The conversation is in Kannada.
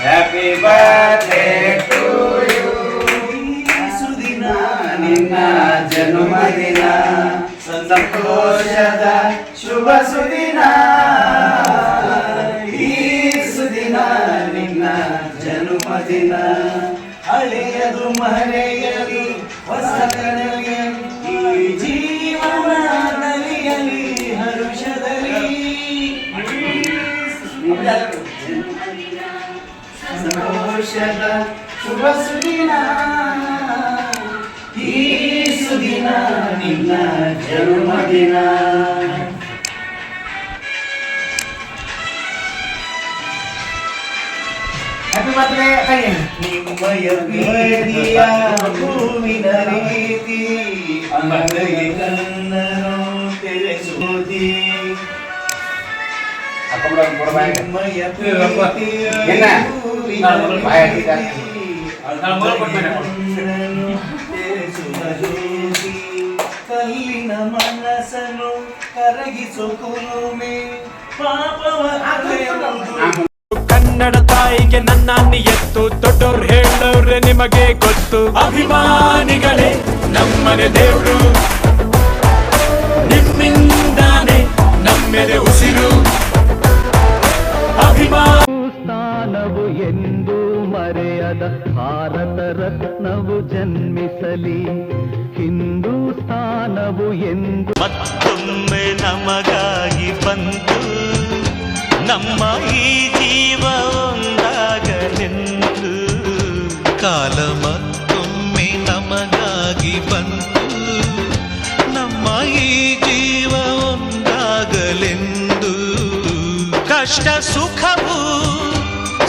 ಹ್ಯಾಪಿ ಬರ್ತ್ಡೇ ಟು ಯು ಸುದಿನ ನಿನ್ನ ಜನ್ಮದಿನ ಸಂತೋಷದ ಶುಭ ಸುದಿನ. ಈ ಸುದಿನ ನಿನ್ನ ಜನ್ಮದಿನ ಹಳೆಯದು ಮರೆಯಲಿ ಹೊಸ ಕನಲಿಯಲಿ ಈ ಜೀವನ ನಲಿಯಲಿ ಹರುಷದಲ್ಲಿ. ಸಂತೋಷದ ಶುಭ ಸುದಿನ ಈ ಸುದಿನ ನಿನ್ನ ಜನ್ಮದಿನ ನಿಮ್ಮಯ ವೇದಿಯ ಭೂಮಿನ ರೀತಿ ಅಂಗೈ ಕನ್ನನು ತಿಳಿಸುವುದಿ ಅಕ್ಕ ಬಿಡ ಬಿಡಬಾಯ ನಿಮ್ಮಯ ಪ್ರೀತಿಯ ಕಲ್ಲಿನ ಮನಸ್ಸನ್ನು ಕನ್ನಡ ತಾಯಿಗೆ ನನ್ನ ಎತ್ತು ದೊಡ್ಡವ್ರು ಹೇಳವ್ರೆ ನಿಮಗೆ ಗೊತ್ತು. ಅಭಿಮಾನಿಗಳೇ ನಮ್ಮನೆ ದೇವ್ರು ಎಂದು ಮರೆಯದ ಭಾರತ ರತ್ನವು ಜನ್ಮಿಸಲಿ. ಹಿಂದೂಸ್ತಾನವು ಎಂದು ಮತ್ತೊಮ್ಮೆ ನಮಗಾಗಿ ಬಂತು ನಮ್ಮ ಈ ಜೀವ ಒಂದಾಗಲೆಂದು ಕಾಲ ಮತ್ತೊಮ್ಮೆ ನಮಗಾಗಿ ಬಂತು ನಮ್ಮ ಈ ಜೀವ ಒಂದಾಗಲೆಂದು ಕಷ್ಟ, ಸುಖವು